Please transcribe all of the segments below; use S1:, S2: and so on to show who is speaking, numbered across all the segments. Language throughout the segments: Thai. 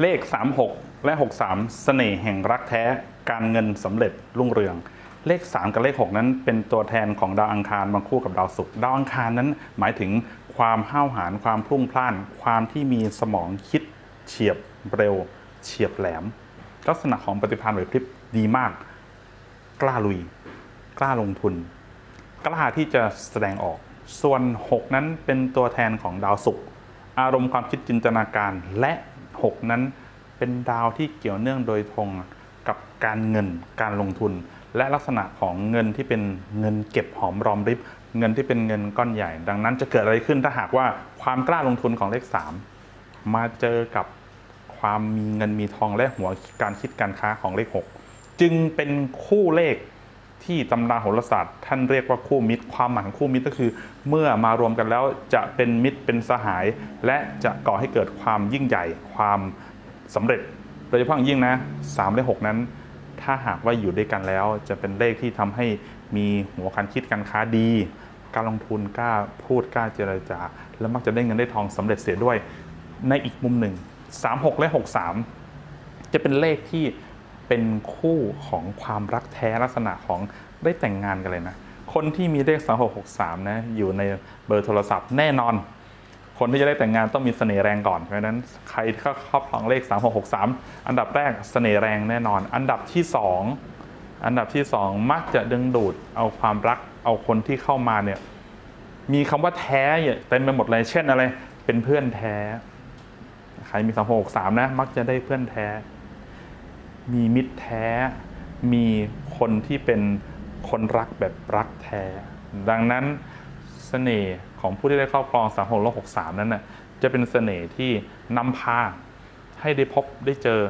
S1: เลข 36 และ 63เสน่ห์แห่งรักแท้การเงินสำเร็จรุ่งเรือง เลข 3 กับเลข 6 นั้นเป็นตัวแทนของดาวอังคารบางคู่กับดาวศุกร์ดาวอังคารนั้นหมายถึงความห้าวหาญความพุ่งพล่าน ความที่มีสมองคิดเฉียบเร็ว เฉียบแหลม ลักษณะของปฏิภาณไหวพริบดีมาก กล้าลุย กล้าลงทุน กล้าที่จะแสดงออก ส่วน 6 นั้นเป็นตัวแทนของดาวศุกร์อารมณ์ความคิดจินตนาการและ 6 นั้นเป็นดาวที่เกี่ยวเนื่องโดยตรงกับการเงินการลงทุน และลักษณะของเงินที่เป็นเงินเก็บหอมรอมริบ เงินที่เป็นเงินก้อนใหญ่ ดังนั้นจะเกิดอะไรขึ้นถ้าหากว่าความกล้าลงทุนของเลข 3 มาเจอกับความมีเงินมีทองและหัวการคิดการค้าของเลข 6 จึงเป็นคู่เลข ที่ตำราโหราศาสตร์ท่านเรียกว่าคู่มิตร ความหมายของคู่มิตรก็คือ เมื่อมารวมกันแล้วจะเป็นมิตรเป็นสหาย และจะก่อให้เกิดความยิ่งใหญ่ความสำเร็จโดยเฉพาะอย่างยิ่งนะ3และ6นั้น ถ้าหากว่าอยู่ด้วยกันแล้ว จะเป็นเลขที่ทำให้มีหัวการคิดการค้าดี การลงทุนกล้าพูดกล้าเจรจา และมักจะได้เงินได้ทองสำเร็จเสียด้วย ในอีกมุมหนึ่ง 36 และ 63 จะเป็นเลขที่ เป็นคู่ของความรักแท้ลักษณะของได้แต่งงานกันเลยนะ คนที่มีเลข 2663 นะ อยู่ในเบอร์โทรศัพท์แน่นอน คนที่จะได้แต่งงานต้องมีเสน่ห์แรงก่อน เพราะฉะนั้นใครที่ครอบครองเลข 3663 อันดับแรกเสน่ห์แรงแน่นอน อันดับที่ 2 อันดับที่ 2 มักจะดึงดูดเอาความรักเอาคนที่เข้ามาเนี่ยมีคำว่าแท้เนี่ยเต็มไปหมดเลยเช่นอะไร เป็นเพื่อนแท้ ใครมี3663นะ มักจะได้เพื่อนแท้ มีมิตรแท้ มีคนที่เป็นคนรักแบบรักแท้ ดังนั้นเสน่ห์ของผู้ที่ได้ครอบครอง3 6 6 3นั้นน่ะจะเป็นเสน่ห์ที่นำพาให้ได้พบได้เจอ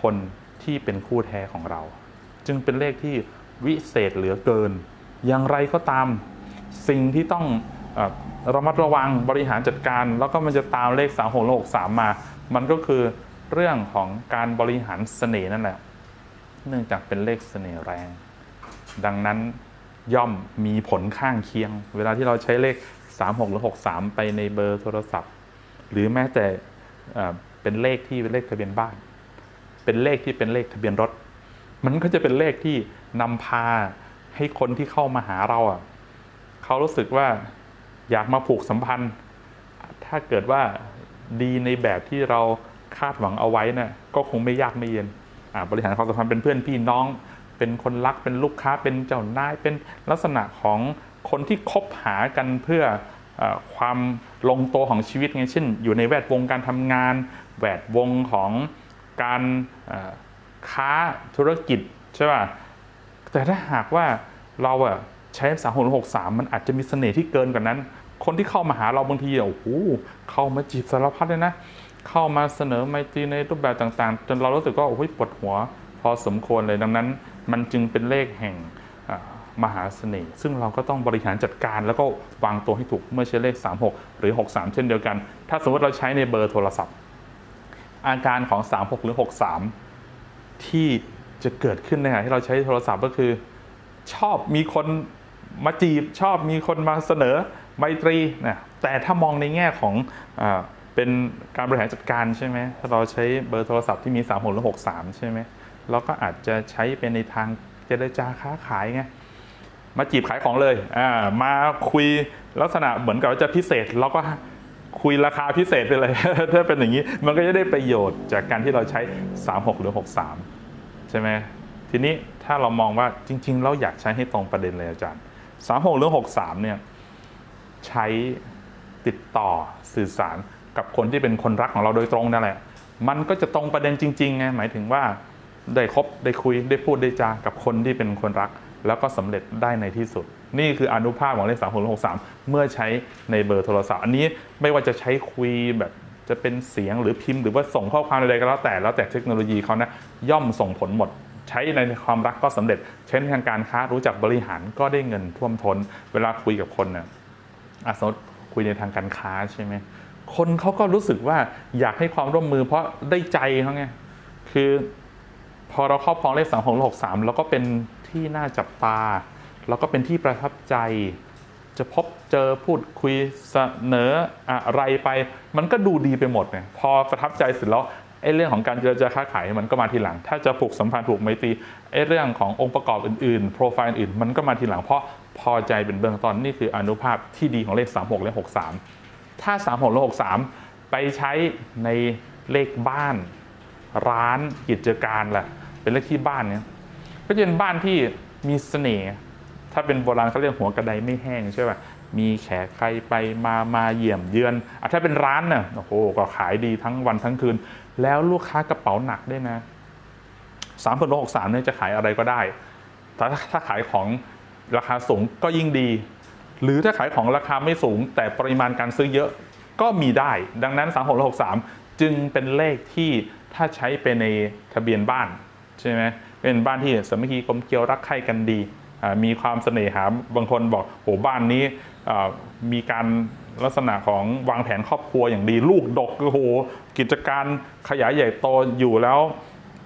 S1: คนที่เป็นคู่แท้ของเรา จึงเป็นเลขที่วิเศษเหลือเกิน อย่างไรก็ตามสิ่งที่ต้องอระมัดระวังบริหารจัดการ แล้วก็มันจะตามเลข3 6 6 3มา มันก็คือ เรื่องของการบริหารเสน่ห์นั่นแหละ เนื่องจากเป็นเลขเสน่ห์แรง ดังนั้นย่อมมีผลข้างเคียง เวลาที่เราใช้เลข 36 หรือ 63 ไปในเบอร์โทรศัพท์ หรือแม้แต่เอ่อเป็นเลขที่เป็นเลขทะเบียนบ้าน เป็นเลขที่เป็นเลขทะเบียนรถ มันก็จะเป็นเลขที่นำพาให้คนที่เข้ามาหาเราอะเขารู้สึกว่าอยากมาผูกสัมพันธ์ ถ้าเกิดว่าดีในแบบที่เรา คาดหวังเอาไว้นะ่ะก็คงไม่ยากไม่เย็นบริหารความสัมพันธ์เป็นเพื่อนพี่น้อง เป็นคนรักเป็นลูกค้าเป็นเจ้านายเป็นลักษณะของคนที่คบหากันเพื่ออความลงตัวของชีวิตไงเช่น อยู่ในแวดวงการทำงาน แวดวงของการค้าธุรกิจใช่ป่ะแต่ถ้าหากว่าเราอะใช้สามหกหกสามมันอาจจะมีเสน่ห์ที่เกินกว่านั้น คนที่เข้ามาหาเราบางทีโอ้โหเข้ามาจีบสารพัดเลยนะ เข้ามาเสนอไมตรีในรูปแบบต่างๆ จนเรารู้สึกว่าโอ้ยปวดหัวพอสมควรเลยดังนั้น มันจึงเป็นเลขแห่งมหาเสน่ห์ซึ่งเราก็ต้องบริหารจัดการแล้วก็วางตัวให้ถูกเมื่อใช้เลข 36 หรือ 63 เช่นเดียวกัน ถ้าสมมติเราใช้ในเบอร์โทรศัพท์ อาการของ 36 หรือ 63 ที่จะเกิดขึ้นในขณะที่เราใช้โทรศัพท์ก็คือ ชอบมีคนมาจีบชอบมีคนมาเสนอไมตรีนะแต่ถ้ามองในแง่ของ เป็นการบริหารจัดการใช่ไหมถ้าเราใช้เบอร์โทรศัพท์ที่มี3 6หรือ63ใช่ไหมเราก็อาจจะใช้เป็นในทางเจรจาค้าขายไงมาจีบขายของเลยอ่ามาคุยลักษณะเหมือนกับว่าจะพิเศษแล้วก็คุยราคาพิเศษไปเลย ถ้าเป็นอย่างนี้มันก็จะได้ประโยชน์จากการที่เราใช้ 36 หรือ 63 ใช่ไหมทีนี้ถ้าเรามองว่าจริง ๆ เราอยากใช้ให้ตรงประเด็นเลยอาจารย์ 36 หรือ 63 เนี่ยใช้ติดต่อสื่อสาร กับคนที่เป็นคนรักของเราโดยตรงนั่นแหละ มันก็จะตรงประเด็นจริงๆไงหมายถึงว่าได้คบได้คุยได้พูดได้จากับคนที่เป็นคนรัก แล้วก็สำเร็จได้ในที่สุด นี่คืออนุภาพของเลข3 6 6 3เมื่อใช้ในเบอร์โทรศัพท์ อันนี้ไม่ว่าจะใช้คุยแบบจะเป็นเสียงหรือพิมพ์หรือว่าส่งข้อความใดๆก็แล้วแต่แล้วแต่เทคโนโลยีเขานะย่อมส่งผลหมด ใช้ในความรักก็สำเร็จ ใช้ในทางการค้ารู้จักบริหารก็ได้เงินท่วมท้น เวลาคุยกับคนเนี่ยอะสมมติคุยในทางการค้าใช่ไหม คนเขาก็รู้สึกว่าอยากให้ความร่วมมือ เพราะได้ใจเขาไงคือพอเราครอบครองเลขสามหกหกสามแล้วก็เป็นที่น่าจับตา แล้วก็เป็นที่ประทับใจ จะพบเจอพูดคุยเสนออะไรไป มันก็ดูดีไปหมดเนี่ยพอประทับใจเสร็จแล้วไอ้เรื่องของการเจรจาค้าขายมันก็มาทีหลัง ถ้าจะผูกสัมพันธ์ผูกไมตรีไอ้เรื่องขององค์ประกอบอื่นๆ โปรไฟล์อื่นมันก็มาทีหลังเพราะพอใจเป็นเบื้องต้นนี่คืออนุภาพที่ดีของเลข 36 และ 63 ถ้า 36และ63 ไปใช้ในเลขบ้าน ร้านกิจการล่ะ เป็นเลขที่บ้านเนี่ยก็จะเป็นบ้านที่มีเสน่ห์ถ้าเป็นโบราณเขาเรียกหัวกระไดไม่แห้งใช่ป่ะมีแขกใครไปมามาเยี่ยมเยือนอะถ้าเป็นร้านน่ะโอ้โหก็ขายดีทั้งวันทั้งคืน แล้วลูกค้ากระเป๋าหนักด้วยนะสามพันหกสามเนี่ยจะขายอะไรก็ได้แต่ถ้าถ้าขายของราคาสูงก็ยิ่งดี หรือถ้าขายของราคาไม่สูง แต่ปริมาณการซื้อเยอะก็มีได้ ดังนั้น 3 6 6 3 จึงเป็นเลขที่ถ้าใช้ไปในทะเบียนบ้านใช่ไหมเป็นบ้านที่สามัคคีกลมเกลียวรักใคร่กันดี มีความเสน่หาบางคนบอกโหบ้านนี้มีการลักษณะของวางแผนครอบครัวอย่างดีลูกดกโอ้โหกิจการขยายใหญ่โตอยู่แล้ว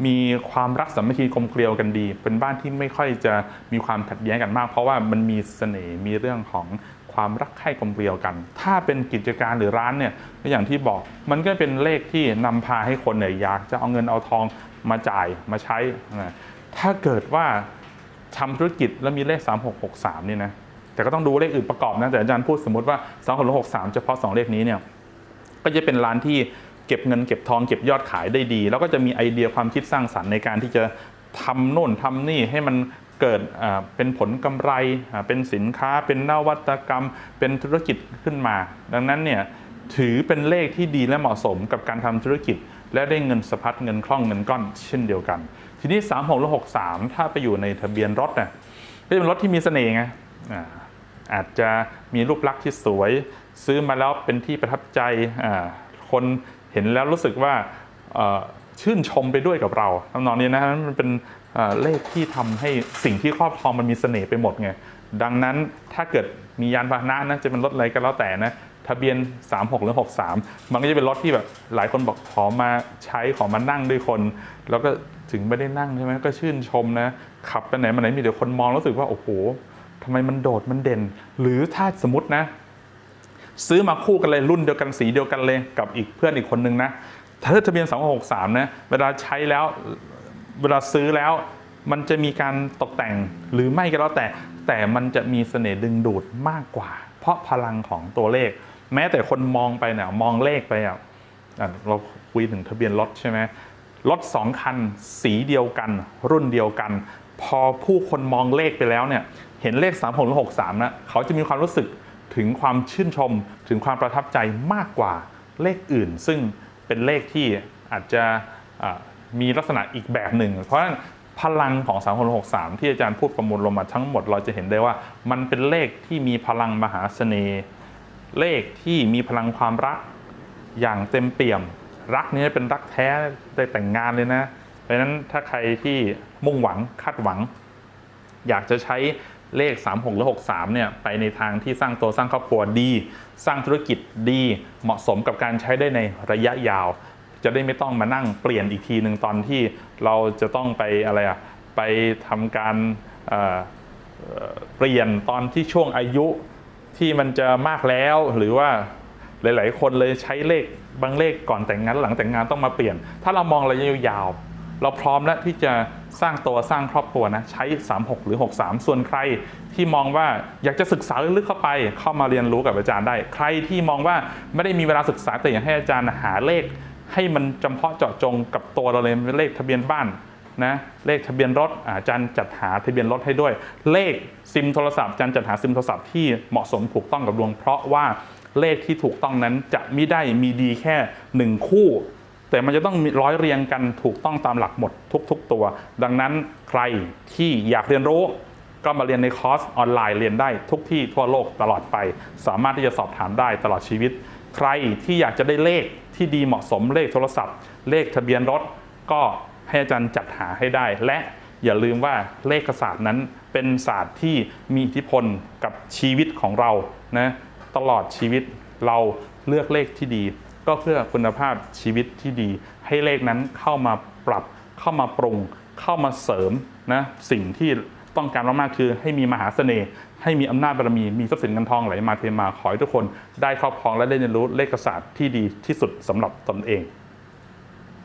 S1: มีความรักสามัคคีกลมเกลียวกันดี เป็นบ้านที่ไม่ค่อยจะมีความขัดแย้งกันมาก เพราะว่ามันมีเสน่ห์มีเรื่องของความรักใคร่กลมเกลียวกัน ถ้าเป็นกิจการหรือร้านเนี่ยอย่างที่บอกมันก็เป็นเลขที่นำพาให้คนเนี่ยอยากจะเอาเงินเอาทองมาจ่ายมาใช้นะถ้าเกิดว่าทำธุรกิจแล้วมีเลข 3663นี่นะแต่ก็ต้องดูเลขอื่นประกอบนะแต่อาจารย์พูดสมมติว่า 3663 เฉพาะสองเลขนี้เนี่ยก็จะเป็นร้านที่ เก็บเงินเก็บทองเก็บยอดขายได้ดี แล้วก็จะมีไอเดียความคิดสร้างสรรค์ในการที่จะทำโน่นทำนี่ให้มันเกิดเป็นผลกำไรเป็นสินค้า เป็นนวัตกรรม เป็นธุรกิจขึ้นมา ดังนั้นเนี่ยถือเป็นเลขที่ดีและเหมาะสมกับการทำธุรกิจ และได้เงินสะพัดเงินคล่องเงินก้อนเช่นเดียวกัน ทีนี้ 3 6และ63 ถ้าไปอยู่ในทะเบียนรถเนี่ยก็จะเป็นรถที่มีเสน่ห์ไงอาจจะมีรูปลักษณ์ที่สวย ซื้อมาแล้วเป็นที่ประทับใจคน เห็นแล้วรู้สึกว่าชื่นชมไปด้วยกับเราทำนองนี้นะมันเป็นเลขที่ทำให้สิ่งที่ครอบครองมันมีเสน่ห์ไปหมดไงดังนั้นถ้าเกิดมียานพาหนะนะจะเป็นรถอะไรก็แล้วแต่นะทะเบียน 36 หรือ 63 มันก็จะเป็นรถที่แบบหลายคนบอกขอมาใช้ขอมานั่งด้วยคน แล้วก็ถึงไม่ได้นั่งใช่ไหมก็ชื่นชมนะขับไปไหนมาไหนมีแต่คนมองรู้สึกว่าโอ้โหทำไมมันโดดมันเด่น หรือถ้าสมมตินะ ซื้อมาคู่กันเลยรุ่นเดียวกันสีเดียวกันเลยกับอีกเพื่อนอีกคนนึงนะถ้าทะเบียน263นะเวลาใช้แล้วเวลาซื้อแล้ว มันจะมีการตกแต่งหรือไม่ก็แล้วแต่ แต่มันจะมีเสน่ห์ดึงดูดมากกว่า เพราะพลังของตัวเลข แม้แต่คนมองไปเนี่ยมองเลขไปอะเราคุยถึงทะเบียนรถใช่ไหมรถสองคันสีเดียวกัน รุ่นเดียวกัน พอผู้คนมองเลขไปแล้วเนี่ยเห็นเลข 3663นะเขาจะมีความรู้สึก ถึงความชื่นชม ถึงความประทับใจมากกว่าเลขอื่น ซึ่งเป็นเลขที่อาจจะมีลักษณะอีกแบบหนึ่ง เพราะฉะนั้นพลังของ 3 6 6 3 ที่อาจารย์พูดประมวลลงมาทั้งหมด เราจะเห็นได้ว่ามันเป็นเลขที่มีพลังมหาเสน่ห์ เลขที่มีพลังความรักอย่างเต็มเปี่ยม รักนี้เป็นรักแท้ได้แต่งงานเลยนะ เพราะฉะนั้นถ้าใครที่มุ่งหวังคาดหวัง อยากจะใช้ เลข 36 หรือ 63 เนี่ยไปในทางที่สร้างตัวสร้างครอบครัวดี สร้างธุรกิจดี เหมาะสมกับการใช้ได้ในระยะยาว จะได้ไม่ต้องมานั่งเปลี่ยนอีกทีหนึ่งตอนที่เราจะต้องไปอะไรอะไปทำการเเปลี่ยนตอนที่ช่วงอายุที่มันจะมากแล้วหรือว่าหลาย ๆ คนเลยใช้เลขบางเลขก่อนแต่งงานหลังแต่งงานต้องมาเปลี่ยน ถ้าเรามองระยะยาว เราพร้อมแล้วที่จะ สร้างตัวสร้างครอบครัวนะใช้ 36 หรือ 63 ส่วนใครที่มองว่าอยากจะศึกษาลึกๆเข้าไป เข้ามาเรียนรู้กับอาจารย์ได้ ใครที่มองว่าไม่ได้มีเวลาศึกษาแต่อยากให้อาจารย์หาเลข ให้มันจำเพาะเจาะจงกับตัวเราเลยเลขทะเบียนบ้านนะเลขทะเบียนรถอาจารย์จัดหาทะเบียนรถให้ด้วย เลขซิมโทรศัพท์อาจารย์จัดหาซิมโทรศัพท์ที่เหมาะสมถูกต้องกับดวง เพราะว่าเลขที่ถูกต้องนั้นจะไม่ได้มีดีแค่หนึ่งคู่ แต่มันจะต้องร้อยเรียงกันถูกต้องตามหลักหมดทุก ๆ ตัว ดังนั้นใครที่อยากเรียนรู้ก็มาเรียนในคอร์สออนไลน์เรียนได้ทุกที่ทั่วโลกตลอดไป สามารถที่จะสอบถามได้ตลอดชีวิต ใครที่อยากจะได้เลขที่ดีเหมาะสมเลขโทรศัพท์ เลขทะเบียนรถ ก็ให้อาจารย์จัดหาให้ได้ และอย่าลืมว่าเลขศาสตร์นั้นเป็นศาสตร์ที่มีอิทธิพลกับชีวิตของเรานะตลอดชีวิตเราเลือกเลขที่ดี ก็เพื่อคุณภาพชีวิตที่ดี ให้เลขนั้นเข้ามาปรับ เข้ามาปรุง เข้ามาเสริมนะสิ่งที่ต้องการมากๆคือ ให้มีมหาเสน่ห์ให้มีอำนาจบารมีมีทรัพย์สินเงินทองไหลมาเทมาขอให้ทุกคน ได้ครอบครองและได้เรียนรู้เลขศาสตร์ที่ดีที่สุดสำหรับตนเอง